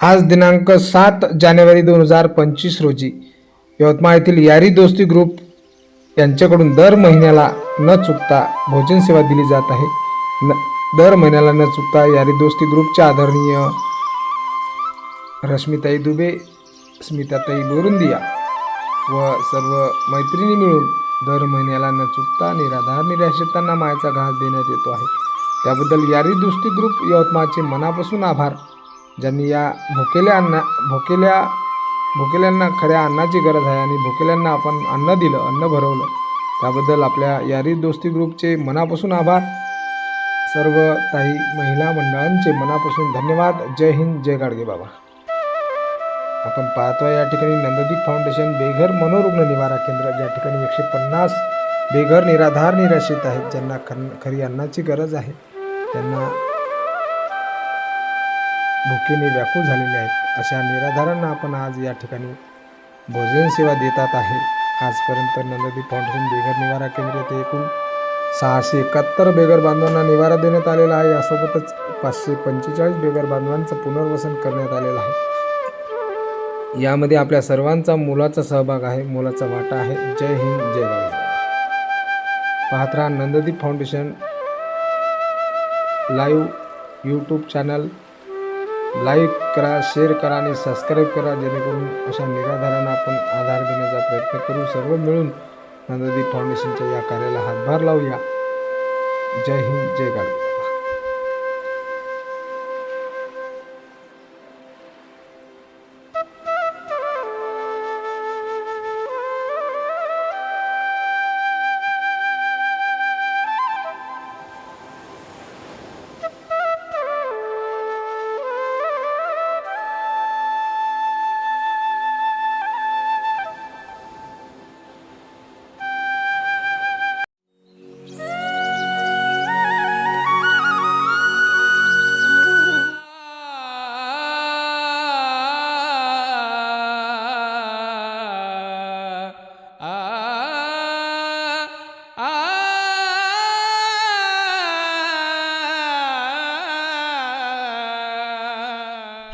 आज दिनांक सात जानेवारी दोन हजार पंचवीस रोजी यवतमाळ येथील यारी दोस्ती ग्रुप यांच्याकडून दर महिन्याला न चुकता भोजन सेवा दिली जात आहे. न दर महिन्याला न चुकता यारी दोस्ती ग्रुपच्या आदरणीय रश्मिताई दुबे स्मिताताई बोरुंदिया व सर्व मैत्रिणी मिळून दर महिन्याला न चुकता निराधार निराश्रितांना मायाचा घास देण्यात येतो आहे. त्याबद्दल यारी दोस्ती ग्रुप यवतमाळचे मनापासून आभार. ज्यांनी या भुकेल्या अन्ना भुकेल्या भुकेल्यांना खऱ्या अन्नाची गरज आहे आणि भुकेल्यांना आपण अन्न दिलं अन्न भरवलं त्याबद्दल आपल्या यारी दोस्ती ग्रुपचे मनापासून आभार. सर्व काही महिला मंडळांचे मनापासून धन्यवाद. जय हिंद जय गाडगे बाबा. आपण पाहतोय या ठिकाणी नंददीप फाउंडेशन बेघर मनोरुग्ण निवारा केंद्र ज्या ठिकाणी एकशे पन्नास बेघर निराधार निराश्रित आहेत ज्यांना खन खरी अन्नाची गरज आहे. त्यांना भुकेने व्याकुळ झालेले आहेत अशा निराधारांना आपण आज या ठिकाणी भोजन सेवा देतात आहे. आजपर्यंत नंददीप फाउंडेशन बेघर निवारा केंद्र येथे एकूण सहाशे एकाहत्तर बेघर बांधवांना निवारा देण्यात आलेला आहे. यासोबतच पाचशे पंचेचाळीस बेघर बांधवांचं पुनर्वसन करण्यात आलेलं आहे. यामध्ये आपल्या सर्वांचा मुलाचा सहभाग आहे मुलाचा वाटा आहे. जय हिंद जय गावी पाहत राहा Nanddeep foundation live YouTube channel. Like करा शेअर करा आणि सबस्क्राईब करा जेणेकरून अशा निराधारांना आपण आधार देण्याचा प्रयत्न करू. सर्व मिळून नंददीप फाउंडेशनच्या या कार्याला हातभार लावूया. जय हिंद जय गाड.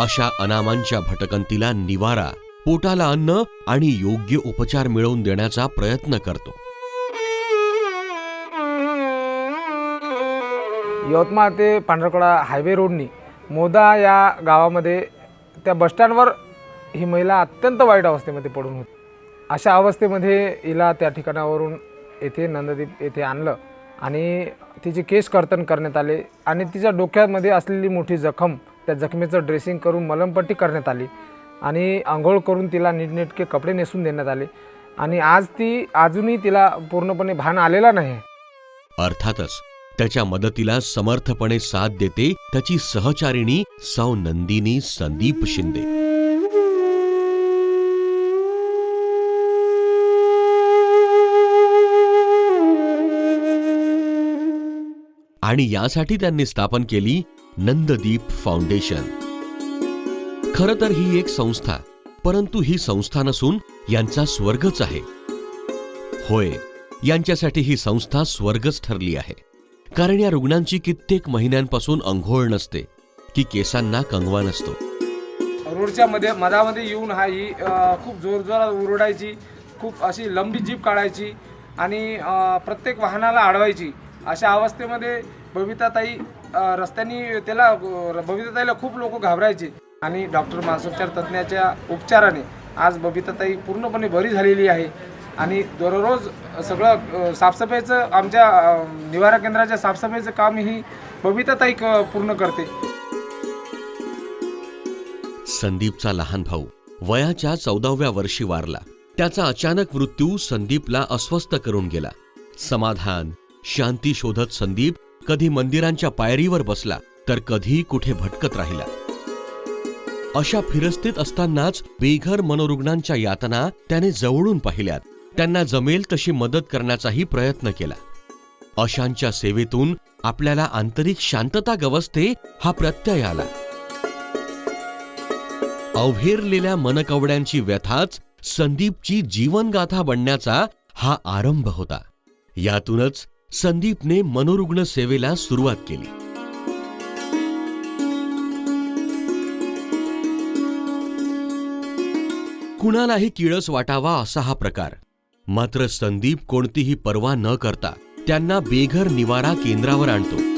अशा अनामांच्या भटकंतीला निवारा पोटाला अन्न आणि योग्य उपचार मिळवून देण्याचा प्रयत्न करतो. यवतमाळ ते पांढरकडा हायवे रोडनी मोदा या गावामध्ये त्या बसस्टँडवर ही महिला अत्यंत वाईट अवस्थेमध्ये पडून होती. अशा अवस्थेमध्ये हिला त्या ठिकाणावरून येथे नंददीप येथे आणलं आणि तिचे केस कर्तन करण्यात आले आणि तिच्या डोक्यामध्ये असलेली मोठी जखम त्या जखमेचं ड्रेसिंग करून मलमपट्टी करण्यात आली आणि आंघोळ करून तिला नीटनेटके कपडे नेसून देण्यात आले. आणि आज ती अजूनही तिला पूर्णपणे भान आलेला नाही. अर्थातच त्याच्या मदतीला समर्थपणे साथ देते त्याची सहचारिणी सौ नंदिनी संदीप शिंदे. आणि यासाठी त्यांनी स्थापन केली नंददीप फाउंडेशन. खर तर ही एक संस्था परंतु ही संस्था नसून यांचा स्वर्गच आहे. होय यांच्यासाठी ही संस्था स्वर्गच ठरली आहे. कारण या रुग्णांची कित्येक महिन्यांपासून अंघोळ नसते की केसांना कंगवा नसतो. रोडच्या मध्ये मधामध्ये येऊन हा ही खूप जोरजोरात ओरडायची खूप अशी लंबी जीप काढायची आणि प्रत्येक वाहनाला अडवायची अशा अवस्थेमध्ये बबिताताई रस्त्यानी त्याला बबिताताईला खूप लोक घाबरायचे. आणि डॉक्टर मानसोपचार तज्ज्ञाच्या उपचाराने आज बबिताताई पूर्णपणे बरी झालेली आहे. आणि दररोज सगळं साफसफाईचं आमच्या निवारा केंद्राच्या साफसफाईचं काम ही बबिताताई क पूर्ण करते. संदीपचा लहान भाऊ वयाच्या चौदाव्या वर्षी वारला. त्याचा अचानक मृत्यू संदीपला अस्वस्थ करून गेला. समाधान शांती शोधत संदीप कधी मंदिरांच्या पायरीवर बसला तर कधी कुठे भटकत राहिला. अशा फिरस्तीत असतानाच बेघर मनोरुग्णांच्या यातना त्याने जवळून पाहिल्यात. त्यांना जमेल तशी मदत करण्याचाही प्रयत्न केला. अशांच्या सेवेतून आपल्याला आंतरिक शांतता गवसते हा प्रत्यय आला. अवहेरलेल्या मनकवड्यांची व्यथाच संदीपची जीवनगाथा बनण्याचा हा आरंभ होता. यातूनच संदीपने मनोरुग्ण सेवेला सुरुवात केली. कुणालाही किळस वाटावा असा हा प्रकार. मात्र संदीप कोणतीही पर्वा न करता त्यांना बेघर निवारा केंद्रावर आणतो.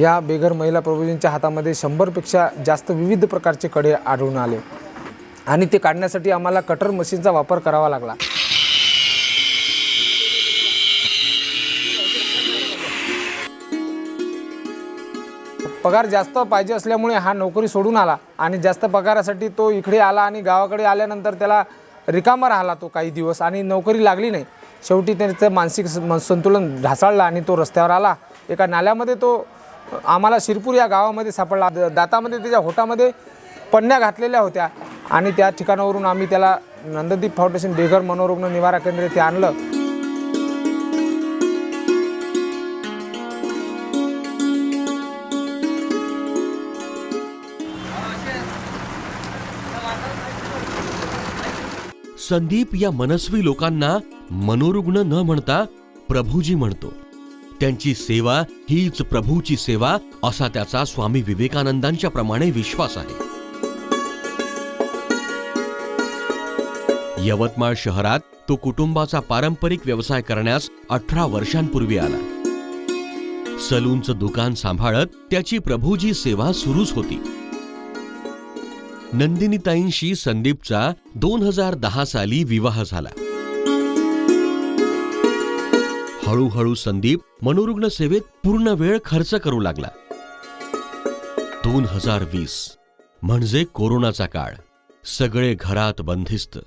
या बेघर महिला प्रभूजींच्या हातामध्ये शंभरपेक्षा जास्त विविध प्रकारचे कडे आढळून आले. आणि ते काढण्यासाठी आम्हाला कटर मशीनचा वापर करावा लागला. पगार जास्त पाहिजे असल्यामुळे हा नोकरी सोडून आला आणि जास्त पगारासाठी तो इकडे आला आणि गावाकडे आल्यानंतर त्याला रिकामा राहिला तो काही दिवस आणि नोकरी लागली नाही. शेवटी त्याचं मानसिक संतुलन ढासाळलं आणि तो रस्त्यावर आला. एका नाल्यामध्ये तो आम्हाला शिरपूर या गावामध्ये सापडला. दातामध्ये त्याच्या होटामध्ये पन्न्या घातलेल्या होत्या. आणि त्या ठिकाणावरून आम्ही त्याला नंददीप फाउंडेशन बेघर मनोरुग्ण निवारा केंद्र ते आणलं. संदीप या मनस्वी लोकांना मनोरुग्ण न म्हणता प्रभूजी म्हणतो. त्यांची सेवा हीच प्रभूची सेवा असा त्याचा स्वामी विवेकानंदांच्या प्रमाणे विश्वास आहे. यवतमाळ शहरात तो कुटुंबाचा पारंपरिक व्यवसाय करण्यास अठरा वर्षांपूर्वी आला. सलूनचं दुकान सांभाळत त्याची प्रभूजी सेवा सुरूच होती. नंदिनीताईंशी संदीपचा दोन हजार दहा साली विवाह झाला. हळूहळू संदीप मनोरुग्ण सेवेत पूर्ण वेळ खर्च करू लागला. दोन हजार वीस म्हणजे कोरोनाचा काळ. सगळे घरात बंदिस्त.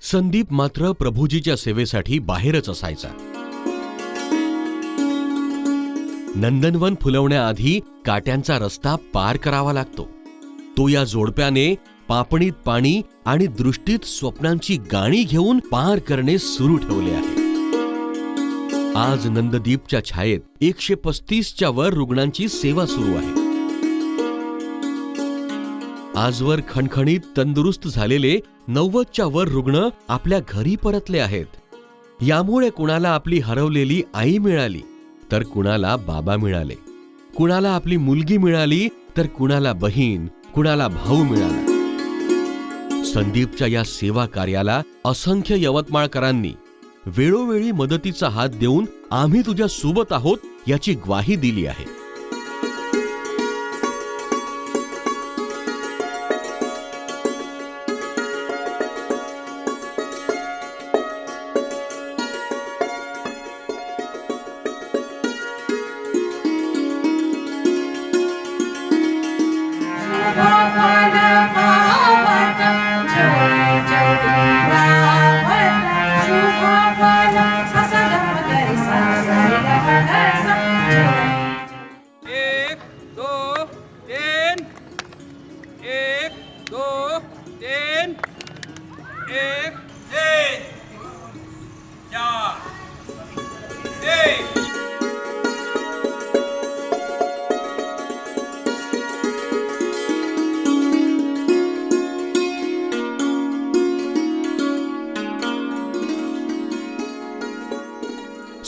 संदीप मात्र प्रभूजीच्या सेवेसाठी बाहेरच असायचा. नंदनवन फुलवण्याआधी काट्यांचा रस्ता पार करावा लागतो. तो या जोडप्याने पापणीत पाणी आणि दृष्टीत स्वप्नांची गाणी घेऊन पार करणे सुरू ठेवले आहे. आज नंददीपच्या छायेत एकशे पस्तीसच्या वर रुग्णांची सेवा सुरू आहे. आजवर खणखणीत तंदुरुस्त झालेले नव्वदच्या वर रुग्ण आपल्या घरी परतले आहेत. यामुळे कुणाला आपली हरवलेली आई मिळाली तर कुणाला बाबा मिळाले. कुणाला आपली मुलगी मिळाली तर कुणाला बहीण कुणाला भाऊ मिळाला. संदीपच्या या सेवा कार्याला असंख्य यवतमाळकरांनी वेळोवेळी मदतीचा हात देऊन आम्ही तुझ्या सोबत आहोत याची ग्वाही दिली आहे.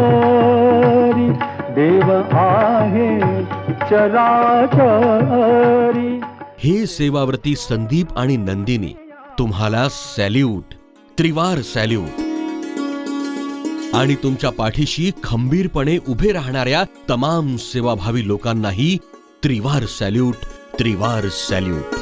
चराचरी देव आहे चराचरी. हे सेवाव्रती संदीप आणि नंदिनी तुम्हाला सॅल्यूट त्रिवार सॅल्यूट. आणि तुमच्या पाठीशी खंबीरपणे उभे राहणाऱ्या तमाम सेवाभावी लोकांनाही त्रिवार सॅल्यूट त्रिवार सॅल्यूट.